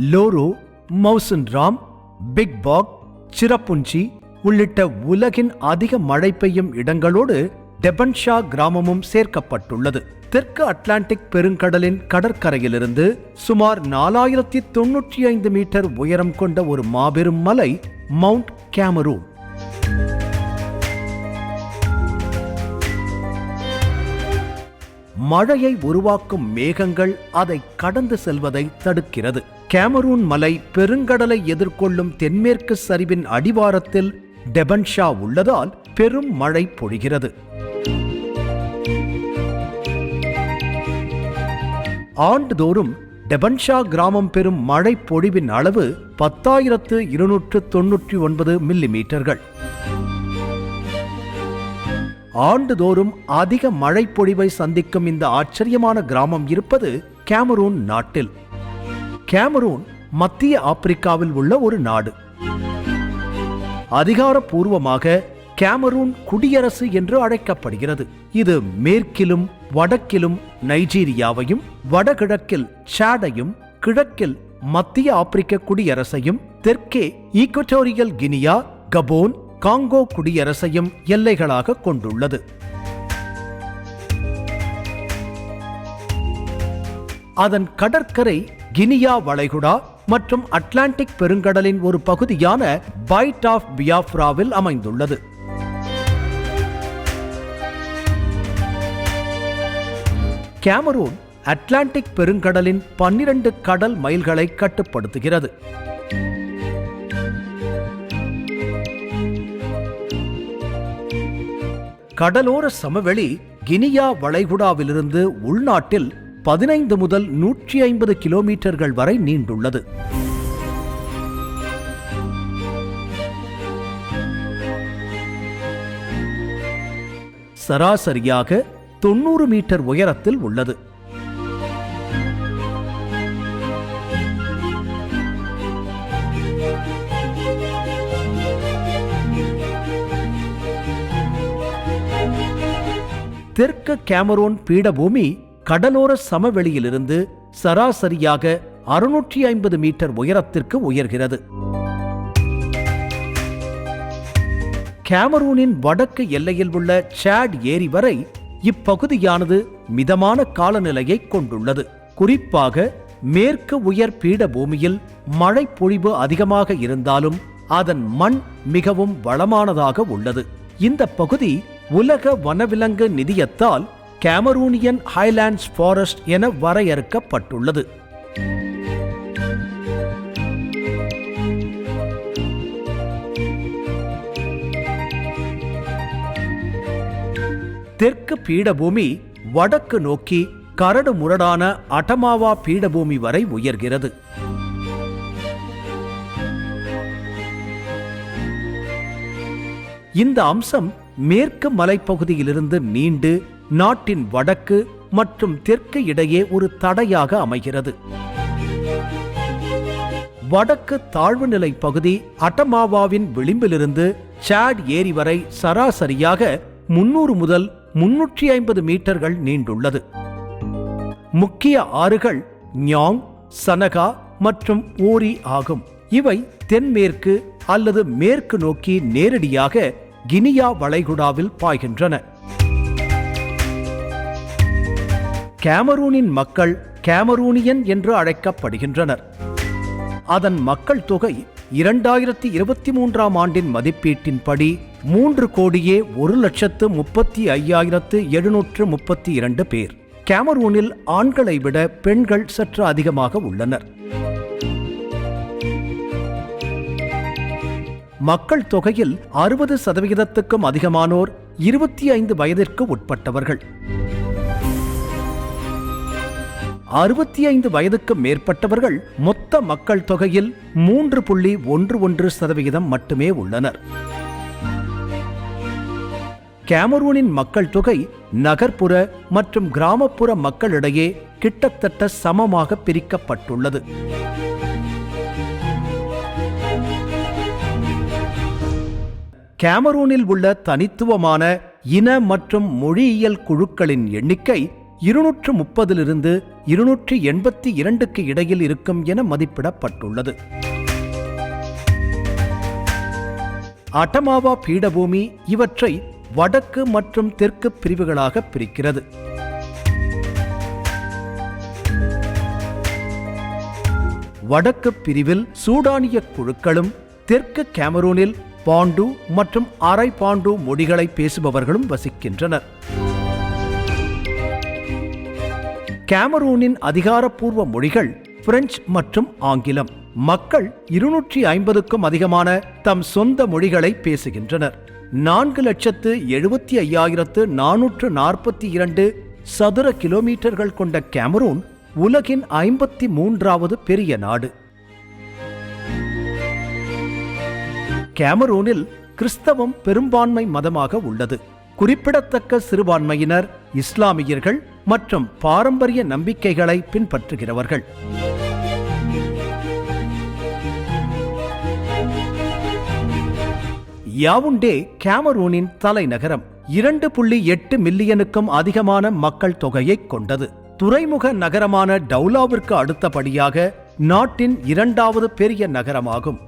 லோரோ மவுசன் Ram big பாக் சிரப்புஞ்சி உள்ளிட்ட உலகின் அதிக மழை பெய்யும் இடங்களோடு டெபன்ஷா கிராமமும் சேர்க்கப்பட்டுள்ளது. தெற்கு அட்லாண்டிக் பெருங்கடலின் கடற்கரையிலிருந்து சுமார் நாலாயிரத்தி தொன்னூற்றி ஐந்து மீட்டர் உயரம் கொண்ட ஒரு மாபெரும் மலை மவுண்ட் கேமரூன். மழையை உருவாக்கும் மேகங்கள் அதை கடந்து செல்வதை தடுக்கிறது. கேமரூன் மலை பெருங்கடலை எதிர்கொள்ளும் தென்மேற்கு சரிவின் அடிவாரத்தில் டெபன்ஷா உள்ளதால் பெரும் மழை பொழிகிறது. ஆண்டுதோறும் டெபன்ஷா கிராமம் பெறும் மழை பொழிவின் அளவு பத்தாயிரத்து இருநூற்று தொன்னூற்றி ஒன்பது மில்லிமீட்டர்கள். ஆண்டுதோறும் அதிக மழை பொழிவை சந்திக்கும் இந்த ஆச்சரியமான கிராமம் இருப்பது கேமரூன் நாட்டில். கேமரூன் மத்திய ஆப்பிரிக்காவில் உள்ள ஒரு நாடு. அதிகாரப்பூர்வமாக கேமரூன் குடியரசு என்று அழைக்கப்படுகிறது. இது மேற்கிலும் வடக்கிலும் நைஜீரியாவையும் வடகிழக்கில் சாடையும் கிழக்கில் மத்திய ஆப்பிரிக்க குடியரசையும் தெற்கே ஈக்வட்டோரியல் கினியா கபோன் காங்கோ குடியரசையும் எல்லைகளாக கொண்டுள்ளது. அதன் கடற்கரை கினியா வளைகுடா மற்றும் அட்லாண்டிக் பெருங்கடலின் ஒரு பகுதியான பைட் ஆஃப் பியாஃப்ராவில் அமைந்துள்ளது. கேமரூன் அட்லாண்டிக் பெருங்கடலின் பன்னிரண்டு கடல் மைல்களை கட்டுப்படுத்துகிறது. கடலோர சமவெளி கினியா வளைகுடாவிலிருந்து உள்நாட்டில் பதினைந்து முதல் நூற்றி ஐம்பது கிலோமீட்டர்கள் வரை நீண்டுள்ளது. சராசரியாக தொண்ணூறு மீட்டர் உயரத்தில் உள்ளது. தெற்கு கேமரோன் பீடபூமி கடலோர சமவெளியிலிருந்து சராசரியாக அறுநூற்றி ஐம்பது மீட்டர் உயரத்திற்கு உயர்கிறது. கேமரூனின் வடக்கு எல்லையில் உள்ள சாட் ஏரி வரை இப்பகுதியானது மிதமான காலநிலையை கொண்டுள்ளது. குறிப்பாக மேற்கு உயர் பீடபூமியில் மழை பொழிவு அதிகமாக இருந்தாலும் அதன் மண் மிகவும் வளமானதாக உள்ளது. இந்த பகுதி உலக வனவிலங்கு நிதியத்தால் கேமரூனியன் ஹைலாண்ட்ஸ் ஃபாரஸ்ட் என வரையறுக்கப்பட்டுள்ளது. தெற்கு பீடபூமி வடக்கு நோக்கி கரடு முரடான அட்டமாவா பீடபூமி வரை உயர்கிறது. இந்த அம்சம் மேற்கு மலைப்பகுதியிலிருந்து நீண்டு நாட்டின் வடக்கு மற்றும் தெற்கு இடையே ஒரு தடையாக அமைகிறது. வடக்கு தாழ்வு நிலை பகுதி அட்டமாவாவின் விளிம்பிலிருந்து சாட் ஏரி வரை சராசரியாக முன்னூறு முதல் முன்னூற்றி ஐம்பது மீட்டர்கள் நீண்டுள்ளது. முக்கிய ஆறுகள் ஞாங் சனகா மற்றும் ஓரி ஆகும். இவை தென்மேற்கு அல்லது மேற்கு நோக்கி நேரடியாக கினியா வளைகுடாவில் பாய்கின்றன. கேமரூனின் மக்கள் கேமரூனியன் என்று அழைக்கப்படுகின்றனர். அதன் மக்கள் தொகை இரண்டாயிரத்தி இருபத்தி மூன்றாம் ஆண்டின் மதிப்பீட்டின்படி மூன்று கோடியே ஒரு லட்சத்து முப்பத்தி ஐயாயிரத்து எழுநூற்று முப்பத்தி இரண்டு பேர். கேமரூனில் ஆண்களை விட பெண்கள் சற்று அதிகமாக உள்ளனர். மக்கள் தொகையில் அறுபது சதவிகிதத்துக்கும் அதிகமானோர் இருபத்தி ஐந்து வயதிற்கு உட்பட்டவர்கள். அறுபத்தி ஐந்து வயதுக்கு மேற்பட்டவர்கள் மொத்த மக்கள் தொகையில் மூன்று புள்ளி ஒன்று ஒன்று சதவிகிதம் மட்டுமே உள்ளனர். கேமரூனின் மக்கள் தொகை நகர்ப்புற மற்றும் கிராமப்புற மக்களிடையே கிட்டத்தட்ட சமமாக பிரிக்கப்பட்டுள்ளது. கேமரூனில் உள்ள தனித்துவமான இன மற்றும் மொழியியல் குழுக்களின் எண்ணிக்கை இருநூற்று முப்பதிலிருந்து இருநூற்றி எண்பத்தி இரண்டுக்கு இடையில் இருக்கும் என மதிப்பிடப்பட்டுள்ளது. அட்டமாவா பீடபூமி இவற்றை வடக்கு மற்றும் தெற்கு பிரிவுகளாக பிரிக்கிறது. வடக்கு பிரிவில் சூடானிய குழுக்களும் தெற்கு கேமரூனில் பாண்டு மற்றும் அரை பாண்டு மொழிகளை பேசுபவர்களும் வசிக்கின்றனர். கேமரூனின் அதிகாரப்பூர்வ மொழிகள் பிரெஞ்சு மற்றும் ஆங்கிலம். மக்கள் இருநூற்றி ஐம்பதுக்கும் அதிகமான தம் சொந்த மொழிகளை பேசுகின்றனர். நான்கு லட்சத்து எழுபத்தி ஐயாயிரத்து நானூற்று நாற்பத்தி இரண்டு சதுர கிலோமீட்டர்கள் கொண்ட கேமரூன் உலகின் ஐம்பத்தி மூன்றாவது பெரிய நாடு. கேமரூனில் கிறிஸ்தவம் பெரும்பான்மை மதமாக உள்ளது. குறிப்பிடத்தக்க சிறுபான்மையினர் இஸ்லாமியர்கள் மற்றும் பாரம்பரிய நம்பிக்கைகளை பின்பற்றுகிறவர்கள். யாவுண்டே கேமரூனின் தலைநகரம் இரண்டு புள்ளி எட்டு மில்லியனுக்கும் அதிகமான மக்கள் தொகையை கொண்டது. துறைமுக நகரமான டவுலாவிற்கு அடுத்தபடியாக நாட்டின் இரண்டாவது பெரிய நகரமாகும்.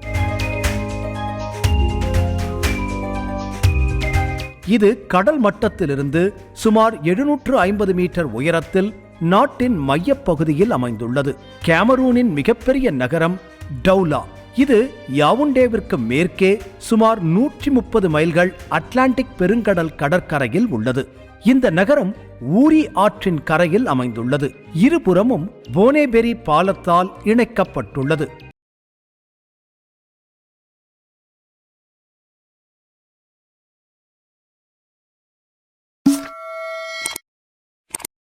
இது கடல் மட்டத்திலிருந்து சுமார் எழுநூற்று ஐம்பது மீட்டர் உயரத்தில் நாட்டின் மையப்பகுதியில் அமைந்துள்ளது. கேமரூனின் மிகப்பெரிய நகரம் டவுலா. இது யாவுண்டேவிற்கு மேற்கே சுமார் நூற்றி முப்பது மைல்கள் அட்லாண்டிக் பெருங்கடல் கடற்கரையில் உள்ளது. இந்த நகரம் ஊரி ஆற்றின் கரையில் அமைந்துள்ளது. இருபுறமும் போனேபெரி பாலத்தால் இணைக்கப்பட்டுள்ளது.